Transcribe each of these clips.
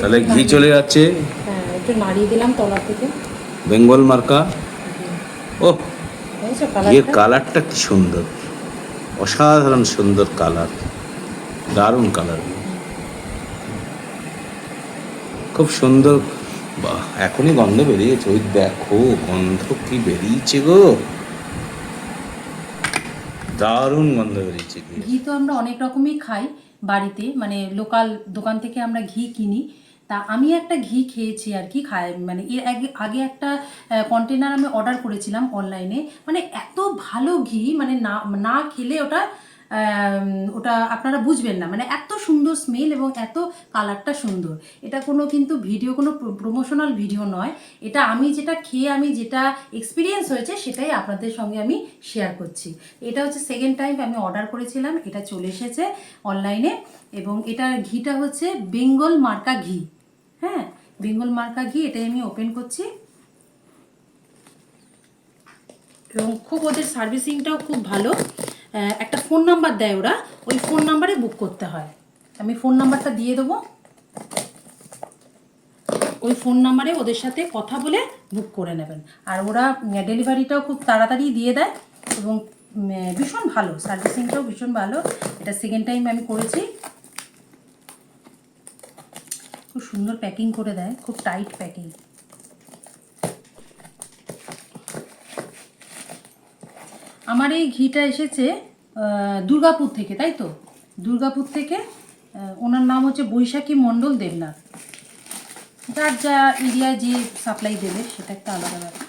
তাহলে ঘি চলে যাচ্ছে। হ্যাঁ একটু নাড়িয়ে দিলাম তলা থেকে। বেঙ্গল মার্কা। ও ঘিয়ের কালারটা কি সুন্দর। অসাধারণ সুন্দর কালার দারুণ কালার খুব সুন্দর। বাহ এখনই গন্ধ বেরিয়েছে। ওই দেখো গন্ধ কি বেরিয়েছে গো। দারুণ গন্ধ বেরিয়েছে ঘি তো আমরা অনেক রকমই খাই বাড়িতে। মানে লোকাল দোকান থেকে আমরা ঘি কিনি। তা আমি একটা ঘি খেয়েছি আর কি খায় মানে এর আগে আগে একটা কন্টেনার আমি অর্ডার করেছিলাম অনলাইনে মানে এত ভালো ঘি মানে না না খেলে ওটা ওটা আপনারা বুঝবেন না। মানে এত সুন্দর স্মেল এবং এত কালারটা সুন্দর। এটা কোনো কিন্তু ভিডিও কোনো প্রমোশনাল ভিডিও নয়। এটা আমি যেটা খেয়ে, আমি যেটা এক্সপিরিয়েন্স হয়েছে, সেটাই আপনাদের সঙ্গে আমি শেয়ার করছি। এটা হচ্ছে সেকেন্ড টাইম আমি অর্ডার করেছিলাম, এটা চলে এসেছে অনলাইনে এবং এটার ঘিটা হচ্ছে বেঙ্গল মার্কা ঘি। হ্যাঁ বেঙ্গল মার্কা ঘি এটাই আমি ওপেন করছি। এবং খুব ওদের সার্ভিসিংটাও খুব ভালো। একটা ফোন নাম্বার দেয় ওরা, ওই ফোন নাম্বারে বুক করতে হয়। আমি ফোন নাম্বারটা দিয়ে দেবো। ওই ফোন নাম্বারে ওদের সাথে কথা বলে বুক করে নেবেন। আর ওরা ডেলিভারিটাও খুব তাড়াতাড়ি দিয়ে দেয় এবং ভীষণ ভালো, সার্ভিসিংটাও ভীষণ ভালো। এটা সেকেন্ড টাইম আমি করেছি। খুব সুন্দর প্যাকিং করে দেয়, খুব টাইট প্যাকিং আমার এই ঘিটা এসেছে দুর্গাপুর থেকে, তাই তো? দুর্গাপুর থেকে ওনার নাম হচ্ছে বৈশাখী মণ্ডল দেবনাথ। যার যা এরিয়ায় যে সাপ্লাই দেবে, সেটা একটা আলাদা ব্যাপার।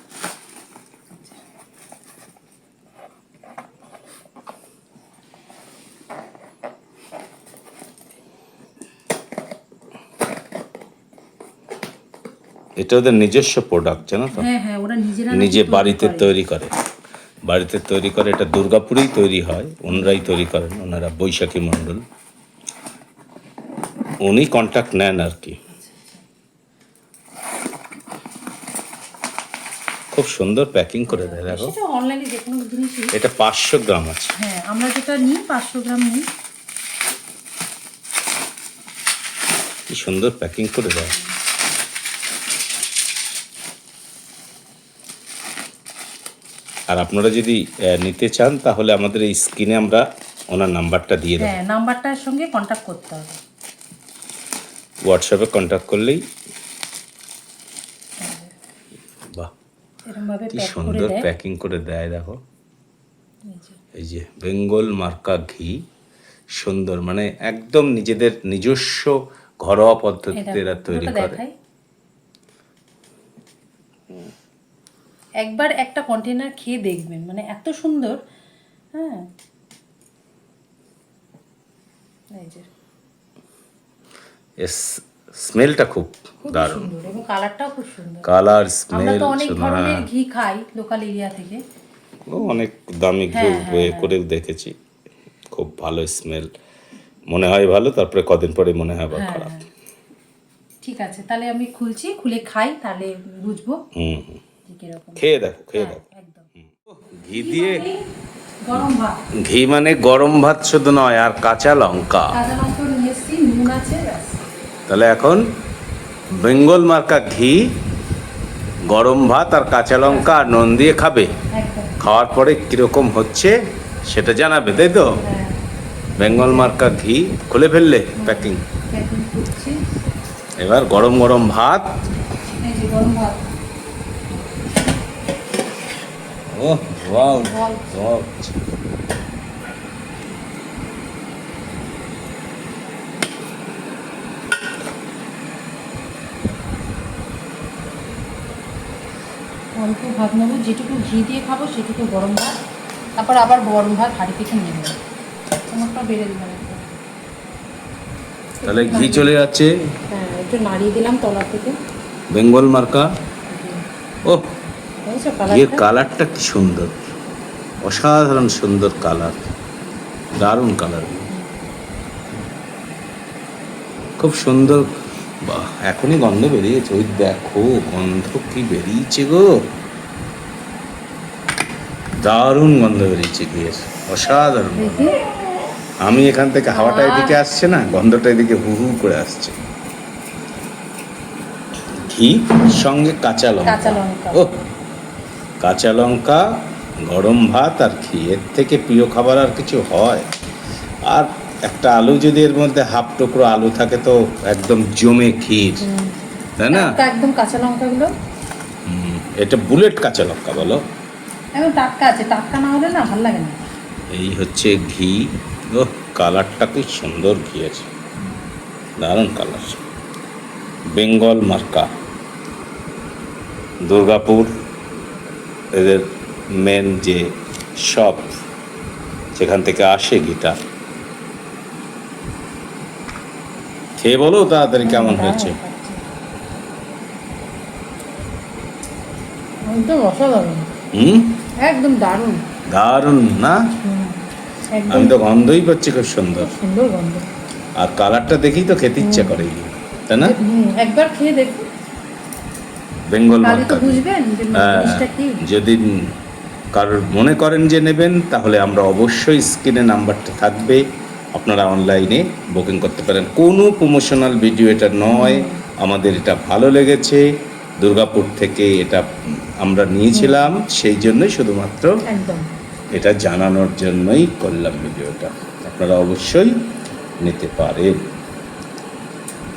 এটা ওদের নিজস্ব প্রোডাক্ট জানো তো? হ্যাঁ হ্যাঁ নিজে বাড়িতে তৈরি করে। বাড়িতে তৈরি করে এটা দুর্গাপুরেই তৈরি হয় ওনারাই তৈরি করেন ওনারা বৈশাখী মণ্ডল। উনি কন্ট্যাক্ট নেন আর কি। খুব সুন্দর প্যাকিং করে দেয় দেখো। অনলাইনে যে কোনো জিনিসই। এটা পাঁচশো গ্রাম আছে। হ্যাঁ আমরা যেটা নিই পাঁচশো গ্রাম নিই। কি সুন্দর প্যাকিং করে দেয়। আর আপনারা যদি নিতে চান তাহলে আমাদের এই স্ক্রিনে আমরা ওনার নাম্বারটা দিয়ে দেবো। হ্যাঁ নাম্বারটার সঙ্গে কন্ট্যাক্ট করতে হবে। হোয়াটসঅ্যাপে কন্ট্যাক্ট করলেই বাহ কি সুন্দর দেয়। প্যাকিং করে দেয় দেখো। এই যে। বেঙ্গল মার্কা ঘি সুন্দর মানে একদম নিজেদের নিজস্ব ঘরোয়া পদ্ধতিতে এরা তৈরি করে। একবার একটা কন্টেনার খেয়ে দেখবেন মানে এত সুন্দর। হ্যাঁ। এই যে। স্মেলটা খুব দারুণ। এবং কালারটাও খুব সুন্দর। কালার আমরা স্মেল তো অনেক ধরনের ঘি খাই লোকাল এরিয়া থেকে। অনেক দামি ঘি হ্যাঁ, হ্যাঁ, দেখেছি। খুব ভালো স্মেল মনে হয় ভালো তারপরে কদিন পরে মনে হয় আবার হ্যাঁ খারাপ। হ্যাঁ। ঠিক আছে তাহলে আমি খুলছি খুলে খাই তাহলে বুঝব। হুম হুম। কীরকম? খেয়ে দেখো খেয়ে হ্যাঁ, দেখো। একদম। ঘি দিয়ে গরম ভাত। ঘি মানে গরম ভাত শুধু নয় আর কাঁচা লঙ্কা। কাঁচা লঙ্কা নিয়ে এসছি নুন আছে তাহলে এখন বেঙ্গল মার্কা ঘি গরম ভাত আর কাঁচা লঙ্কা আর নুন দিয়ে খাবে। খাওয়ার পরে কীরকম হচ্ছে সেটা জানাবে তাই তো? হ্যাঁ। বেঙ্গল মার্কা ঘি খুলে ফেললে প্যাকিং। প্যাকিং এবার গরম গরম ভাত। গরম ভাত। Wow Wow. ওয়াও অল্প ভাত নেব যেটুকু ঘি দিয়ে খাব সেটুকু গরম ভাত তারপর আবার গরম ভাত হাঁড়ি থেকে নিয়ে নেব। তোমারটা বেড়ে দিলাম তাহলে ঘি চলে যাচ্ছে। হ্যাঁ একটু নাড়িয়ে দিলাম তলা থেকে। বেঙ্গল মার্কা। ও বুঝেছ কালারটা কি সুন্দর? অসাধারণ সুন্দর কালার দারুণ কালার খুব সুন্দর। বাহ এখনই গন্ধ বেরিয়েছে। ওই দেখো গন্ধ কি বেরিয়েছে গো। দারুণ গন্ধ বেরিয়েছে ঘিয়ের অসাধারণ আমি এখান থেকে হাওয়াটা এদিকে আসছে না গন্ধটা এদিকে হু হু করে আসছে। ঘি সঙ্গে কাঁচা লঙ্কা। ও কাঁচা লঙ্কা গরম ভাত আর ঘি। এর থেকে প্রিয় খাবার আর কিছু হয়? আর একটা আলু যদি এর মধ্যে হাফ টুকরো আলু থাকে তো একদম জমে ক্ষীর তাই না? একদম কাঁচা লঙ্কাগুলো এটা বুলেট কাঁচা লঙ্কা বলো। একদম টাটকা আছে। টাটকা না হলে না ভালো লাগে না। এই হচ্ছে ঘি। ও কালারটা কি সুন্দর ঘি আছে। দারুণ কালার। বেঙ্গল মার্কা। দুর্গাপুর। এদের মেন যে শপ সেখান থেকে আসে ঘিটা খেয়ে বলো তাড়াতাড়ি কেমন হয়েছে। হুম? একদম দারুণ। দারুণ না? আমি তো গন্ধই পাচ্ছি খুব সুন্দর। সুন্দর গন্ধ। আর কালারটা দেখেই তো খেতে ইচ্ছে করে তাই না? একবার খেয়ে দেখুন। বেঙ্গল হ্যাঁ, যদি কারোর মনে করেন যে নেবেন তাহলে আমরা অবশ্যই স্ক্রিনে নাম্বারটা থাকবে। আপনারা অনলাইনে বুকিং করতে পারেন। কোনো প্রমোশনাল ভিডিও এটা নয়। আমাদের এটা ভালো লেগেছে। দুর্গাপুর থেকে এটা আমরা নিয়েছিলাম। সেই জন্যই শুধুমাত্র এটা জানানোর জন্যই করলাম ভিডিওটা। আপনারা অবশ্যই নিতে পারেন।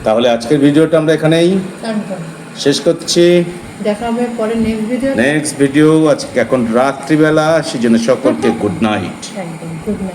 তাহলে আজকের ভিডিওটা আমরা এখানেই শেষ করছি। দেখা হবে পরে নেক্সট ভিডিও নেক্সট ভিডিও আজকে এখন রাত্রিবেলা সেজন্য সকলকে গুড নাইট একদম গুড নাইট